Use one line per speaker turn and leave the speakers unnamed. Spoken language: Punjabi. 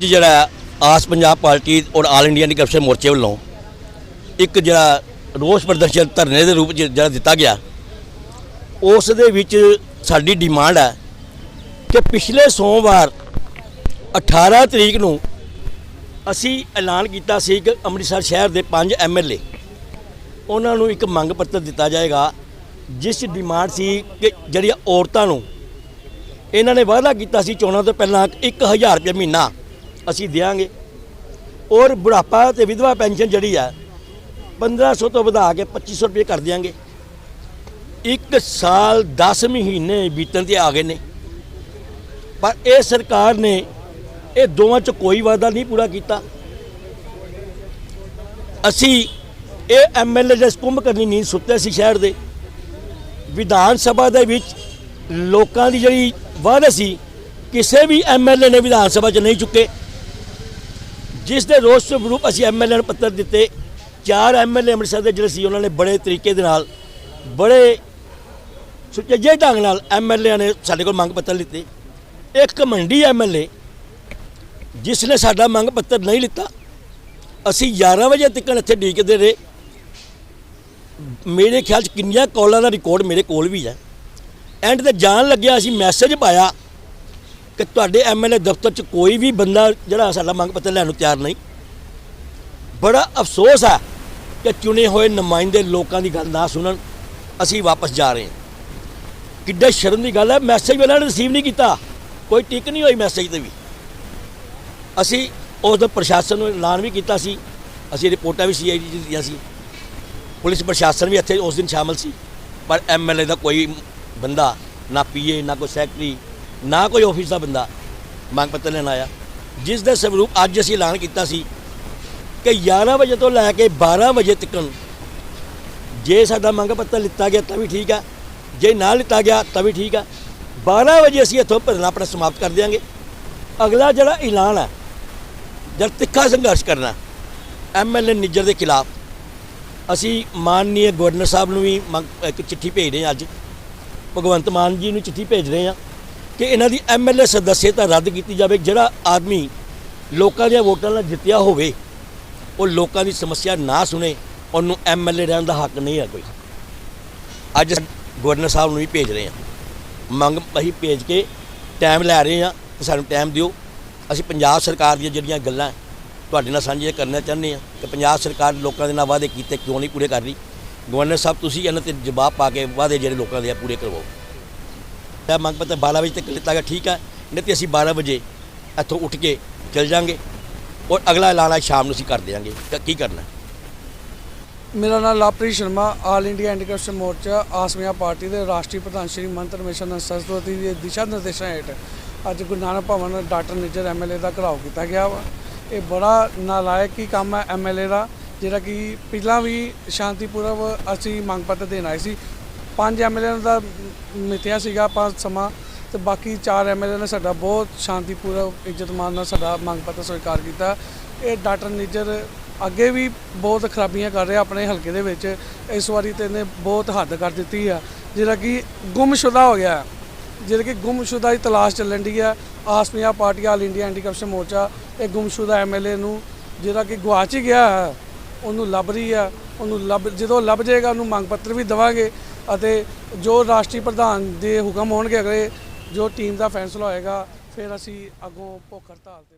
ਅੱਜ ਜਿਹੜਾ ਆਸ ਪੰਜਾਬ ਪਾਰਟੀ ਔਰ ਆਲ ਇੰਡੀਆ ਦੀ ਮੋਰਚੇ ਵੱਲੋਂ ਇੱਕ ਜਿਹੜਾ ਰੋਸ ਪ੍ਰਦਰਸ਼ਨ ਧਰਨੇ ਦੇ ਰੂਪ 'ਚ ਜਿਹੜਾ ਦਿੱਤਾ ਗਿਆ, ਉਸ ਦੇ ਵਿੱਚ ਸਾਡੀ ਡਿਮਾਂਡ ਹੈ ਕਿ ਪਿਛਲੇ ਸੋਮਵਾਰ 18 ਤਰੀਕ ਨੂੰ ਅਸੀਂ ਐਲਾਨ ਕੀਤਾ ਸੀ ਕਿ ਅੰਮ੍ਰਿਤਸਰ ਸ਼ਹਿਰ ਦੇ ਪੰਜ ਐਮਐਲਏ ਉਹਨਾਂ ਨੂੰ ਇੱਕ ਮੰਗ ਪੱਤਰ ਦਿੱਤਾ ਜਾਏਗਾ, ਜਿਸ 'ਚ ਡਿਮਾਂਡ ਸੀ ਕਿ ਜਿਹੜੀਆਂ ਔਰਤਾਂ ਨੂੰ ਇਹਨਾਂ ਨੇ ਵਾਅਦਾ ਕੀਤਾ ਸੀ ਚੋਣਾਂ ਤੋਂ ਪਹਿਲਾਂ 1000 ਰੁਪਏ ਮਹੀਨਾ ਅਸੀਂ ਦੇਵਾਂਗੇ ਔਰ ਬੁਢਾਪਾ ਤੇ ਵਿਧਵਾ ਪੈਨਸ਼ਨ ਜਿਹੜੀ ਆ 1500 ਤੋਂ ਵਧਾ ਕੇ 2500 ਰੁਪਏ ਕਰ ਦਿਆਂਗੇ। ਇੱਕ ਸਾਲ 10 ਮਹੀਨੇ ਬੀਤਣ ਤੇ ਆ ਗਏ ਨੇ। ਪਰ ਇਹ ਸਰਕਾਰ ਨੇ ਇਹ ਦੋਵਾਂ ਚ ਕੋਈ ਵਾਅਦਾ ਨਹੀਂ ਪੂਰਾ ਕੀਤਾ। ਅਸੀਂ ਇਹ ਐਮਐਲਏ ਦੇ ਕੁੰਭ ਕਰਨੀ ਨੀਂਦ ਸੁੱਤੇ ਸੀ ਸ਼ਹਿਰ ਦੇ। ਵਿਧਾਨ ਸਭਾ ਦੇ ਵਿੱਚ ਲੋਕਾਂ ਦੀ ਜਿਹੜੀ ਵਾਅਦਾ ਸੀ, ਕਿਸੇ ਵੀ ਐਮਐਲਏ ਨੇ ਵਿਧਾਨ ਸਭਾ 'ਚ ਨਹੀਂ ਚੁੱਕੇ। ਜਿਸ ਦੇ ਰੋਸ ਸਰੂਪ ਅਸੀਂ ਐਮਐਲਏ ਨੂੰ ਪੱਤਰ ਦਿੱਤੇ। ਚਾਰ ਐਮਐਲਏ ਅੰਮ੍ਰਿਤਸਰ ਦੇ ਜਿਹੜੇ ਸੀ, ਉਹਨਾਂ ਨੇ ਬੜੇ ਤਰੀਕੇ ਦੇ ਨਾਲ, ਬੜੇ ਸੁਚੱਜੇ ਢੰਗ ਨਾਲ ਐਮਐਲਏ ਨੇ ਸਾਡੇ ਕੋਲ ਮੰਗ ਪੱਤਰ ਲਿੱਤੇ। ਇੱਕ ਮੰਡੀ ਐਮਐਲਏ ਜਿਸ ਨੇ ਸਾਡਾ ਮੰਗ ਪੱਤਰ ਨਹੀਂ ਲਿੱਤਾ। ਅਸੀਂ 11 ਵਜੇ ਤੱਕ ਇੱਥੇ ਡੀਕਦੇ ਰਹੇ। ਮੇਰੇ ਖਿਆਲ 'ਚ ਕਿੰਨੀਆਂ ਕਾਲਾਂ ਦਾ ਰਿਕਾਰਡ ਮੇਰੇ ਕੋਲ ਵੀ ਹੈ। ਐਂਡ ਤੇ ਜਾਣ ਲੱਗਿਆ, ਅਸੀਂ ਮੈਸੇਜ ਪਾਇਆ। ਕਿ ਤੁਹਾਡੇ ਐਮਐਲਏ ਦਫ਼ਤਰ 'ਚ ਕੋਈ ਵੀ ਬੰਦਾ ਜਿਹੜਾ ਸਾਡਾ ਮੰਗ ਪੱਤਰ ਲੈਣ ਨੂੰ ਤਿਆਰ ਨਹੀਂ। ਬੜਾ ਅਫਸੋਸ ਹੈ ਕਿ ਚੁਣੇ ਹੋਏ ਨੁਮਾਇੰਦੇ ਲੋਕਾਂ ਦੀ ਗੱਲ ਨਾ ਸੁਣਨ। ਅਸੀਂ ਵਾਪਸ ਜਾ ਰਹੇ ਹਾਂ। ਕਿੱਡੇ ਸ਼ਰਮ ਦੀ ਗੱਲ ਹੈ ਮੈਸੇਜ ਉਹਨਾਂ ਨੇ ਰਿਸੀਵ ਨਹੀਂ ਕੀਤਾ। ਕੋਈ ਟਿਕ ਨਹੀਂ ਹੋਈ ਮੈਸੇਜ ਤੇ ਵੀ। ਅਸੀਂ ਉਸ ਦਾ ਪ੍ਰਸ਼ਾਸਨ ਨੂੰ ਐਲਾਨ ਵੀ ਕੀਤਾ ਸੀ। ਅਸੀਂ ਰਿਪੋਰਟਾਂ ਵੀ ਸੀਆਈਡੀ ਚ ਦਿੱਤੀਆਂ ਸੀ। ਪੁਲਿਸ ਪ੍ਰਸ਼ਾਸਨ ਵੀ ਇੱਥੇ ਉਸ ਦਿਨ ਸ਼ਾਮਲ ਸੀ। ਪਰ ਐਮਐਲਏ ਦਾ ਕੋਈ ਬੰਦਾ ਨਾ ਪੀਏ ਨਾ ਕੋਈ ਸੈਕਟਰੀ ਨਾ ਕੋਈ ਆਫਿਸ ਦਾ ਬੰਦਾ ਮੰਗ ਪੱਤਰ ਲੈਣ ਆਇਆ। ਜਿਸ ਦੇ ਸਵਰੂਪ ਅੱਜ ਅਸੀਂ ਐਲਾਨ ਕੀਤਾ ਸੀ ਕਿ 11 ਵਜੇ ਤੋਂ ਲੈ ਕੇ 12 ਵਜੇ ਤੱਕ ਜੇ ਸਾਡਾ ਮੰਗ ਪੱਤਰ ਲਿੱਤਾ ਗਿਆ ਤਾਂ ਵੀ ਠੀਕ ਆ, ਜੇ ਨਾ ਲਿੱਤਾ ਗਿਆ ਤਾਂ ਵੀ ਠੀਕ ਆ। 12 ਵਜੇ ਅਸੀਂ ਇੱਥੋਂ ਭਰਨਾ ਆਪਣਾ ਸਮਾਪਤ ਕਰ ਦਿਆਂਗੇ। ਅਗਲਾ ਜਿਹੜਾ ਐਲਾਨ ਹੈ ਜਦ ਤਿੱਖਾ ਸੰਘਰਸ਼ ਕਰਨਾ ਐਮਐਲਏ ਨਿੱਜਰ ਦੇ ਖਿਲਾਫ ਅਸੀਂ ਮਾਨਨੀय ਗਵਰਨਰ ਸਾਹਿਬ ਨੂੰ ਵੀ ਮੰਗ- ਇੱਕ ਚਿੱਠੀ ਭੇਜ ਰਹੇ ਹਾਂ ਅੱਜ। ਭਗਵੰਤ ਮਾਨ ਜੀ ਨੂੰ ਚਿੱਠੀ ਭੇਜ ਰਹੇ ਹਾਂ। ਕਿ ਇਹਨਾਂ ਦੀ ਐਮਐਲਏ ਸਦੱਸਿਅਤਾ ਰੱਦ ਕੀਤੀ ਜਾਵੇ, ਜਿਹੜਾ ਆਦਮੀ ਲੋਕਾਂ ਦੀਆਂ ਵੋਟਾਂ ਨਾਲ ਜਿੱਤਿਆ ਹੋਵੇ, ਉਹ ਲੋਕਾਂ ਦੀ ਸਮੱਸਿਆ ਨਾ ਸੁਣੇ, ਉਹਨੂੰ ਐਮਐਲਏ ਰਹਿਣ ਦਾ ਹੱਕ ਨਹੀਂ ਹੈ ਕੋਈ। ਅੱਜ ਗਵਰਨਰ ਸਾਹਿਬ ਨੂੰ ਵੀ ਭੇਜ ਰਹੇ ਹਾਂ। ਮੰਗ ਅਸੀਂ ਭੇਜ ਕੇ ਟਾਈਮ ਲੈ ਰਹੇ ਹਾਂ ਕਿ ਸਾਨੂੰ ਟਾਈਮ ਦਿਓ। ਅਸੀਂ ਪੰਜਾਬ ਸਰਕਾਰ ਦੀਆਂ ਜਿਹੜੀਆਂ ਗੱਲਾਂ ਤੁਹਾਡੇ ਨਾਲ ਸਾਂਝੀਆਂ ਕਰਨਾ ਚਾਹੁੰਦੇ ਹਾਂ ਕਿ ਪੰਜਾਬ ਸਰਕਾਰ ਲੋਕਾਂ ਦੇ ਨਾਲ ਵਾਅਦੇ ਕੀਤੇ, ਕਿਉਂ ਨਹੀਂ ਪੂਰੇ ਕਰ ਰਹੀ? ਗਵਰਨਰ ਸਾਹਿਬ, ਤੁਸੀਂ ਇਹਨਾਂ ਤੇ ਜਵਾਬ ਪਾ ਕੇ ਵਾਅਦੇ ਜਿਹੜੇ ਲੋਕਾਂ ਦੇ ਆ, ਪੂਰੇ ਕਰਵਾਓ। ਤਾਂ ਮੰਗ ਪੱਤਰ 12 ਵਜੇ ਤੱਕ ਲਿੱਤਾ ਗਿਆ। ਠੀਕ ਹੈ, ਨਹੀਂ ਤੇ ਅਸੀਂ 12 ਵਜੇ ਇੱਥੋਂ ਉੱਠ ਕੇ ਚਲ ਜਾਾਂਗੇ ਔਰ ਅਗਲਾ ਐਲਾਨ ਸ਼ਾਮ ਨੂੰ ਅਸੀਂ ਕਰ ਦਿਆਂਗੇ। ਕੀ ਕਰਨਾ?
ਮੇਰਾ ਨਾਮ ਲਾਪਰੀ Sharma, all India anti Morcha, ਆਸਮੀਆ party ਦੇ ਰਾਸ਼ਟਰੀ ਪ੍ਰਧਾਨ ਸ਼੍ਰੀ ਮੰਤ ਰਮੇਸ਼ਨ ਸਰਸਵਤੀ ਦੇ ਦਿਸ਼ਾ ਨਿਰਦੇਸ਼ਾਂ ਹੇਠ ਅੱਜ ਗੁਰੂ ਨਾਨਕ ਭਵਨ ਡਾਕਟਰ ਨਿੱਜਰ ਐਮਐਲਏ ਦਾ ਘਰਾਓ ਕੀਤਾ ਗਿਆ ਵਾ। ਇਹ ਬੜਾ ਨਾਲਾਇਕ ਹੀ ਕੰਮ ਹੈ ਐਮਐਲਏ ਦਾ, ਜਿਹੜਾ ਕਿ ਪਹਿਲਾਂ ਵੀ ਸ਼ਾਂਤੀਪੂਰਵ ਅਸੀਂ ਮੰਗ ਪੱਤਰ ਦੇਣ ਆਏ ਸੀ ਪੰਜ ਐਮਐਲਏ ਦਾ ਮਿਤਿਆ ਸੀਗਾ ਪੰਜ ਸਮਾਂ ਤੇ ਬਾਕੀ ਚਾਰ ਐਮਐਲਏ ਨੇ ਸਾਡਾ ਬਹੁਤ ਸ਼ਾਂਤੀਪੂਰਵ ਇੱਜ਼ਤ ਮਾਨ ਨਾਲ ਸਾਡਾ ਮੰਗ ਪੱਤਰ ਸਵੀਕਾਰ ਕੀਤਾ। ਇਹ ਡਾਕਟਰ ਨਿੱਜਰ ਅੱਗੇ ਵੀ ਬਹੁਤ ਖਰਾਬੀਆਂ ਕਰ ਰਿਹਾ ਆਪਣੇ ਹਲਕੇ ਦੇ ਵਿੱਚ। ਇਸ ਵਾਰੀ ਤੇ ਇਹਨੇ ਬਹੁਤ ਹੱਦ ਕਰ ਦਿੱਤੀ ਆ। ਜਿਹੜਾ ਕਿ ਗੁੰਮਸ਼ੁਦਾ ਹੋ ਗਿਆ। ਜਿਹੜਾ ਕਿ ਗੁੰਮਸ਼ੁਦਾ ਦੀ ਤਲਾਸ਼ ਚੱਲਣ ਦੀ ਆ। ਆਸਮੀਆ party, all India anti corruption Morcha, ਇਹ ਗੁੰਮਸ਼ੁਦਾ ਐਮਐਲਏ ਨੂੰ ਜਿਹੜਾ ਕਿ ਗਵਾਚ ਹੀ ਗਿਆ ਹੈ ਉਹਨੂੰ ਲੱਭ ਰਹੀ ਆ। ਉਹਨੂੰ ਲੱਭ, ਜਦੋਂ ਲੱਭ ਜਾਏਗਾ, ਉਹਨੂੰ ਮੰਗ ਪੱਤਰ ਵੀ ਦੇਵਾਂਗੇ। ਅਤੇ ਜੋ ਰਾਸ਼ਟਰੀ ਪ੍ਰਧਾਨ ਦੇ ਹੁਕਮ ਹੋਣਗੇ, ਅਗਲੇ ਜੋ ਟੀਮ ਦਾ ਫੈਸਲਾ ਹੋਏਗਾ, ਫਿਰ ਅਸੀਂ ਅੱਗੋਂ ਭੁੱਖ ਹੜਤਾਲ ਤੇ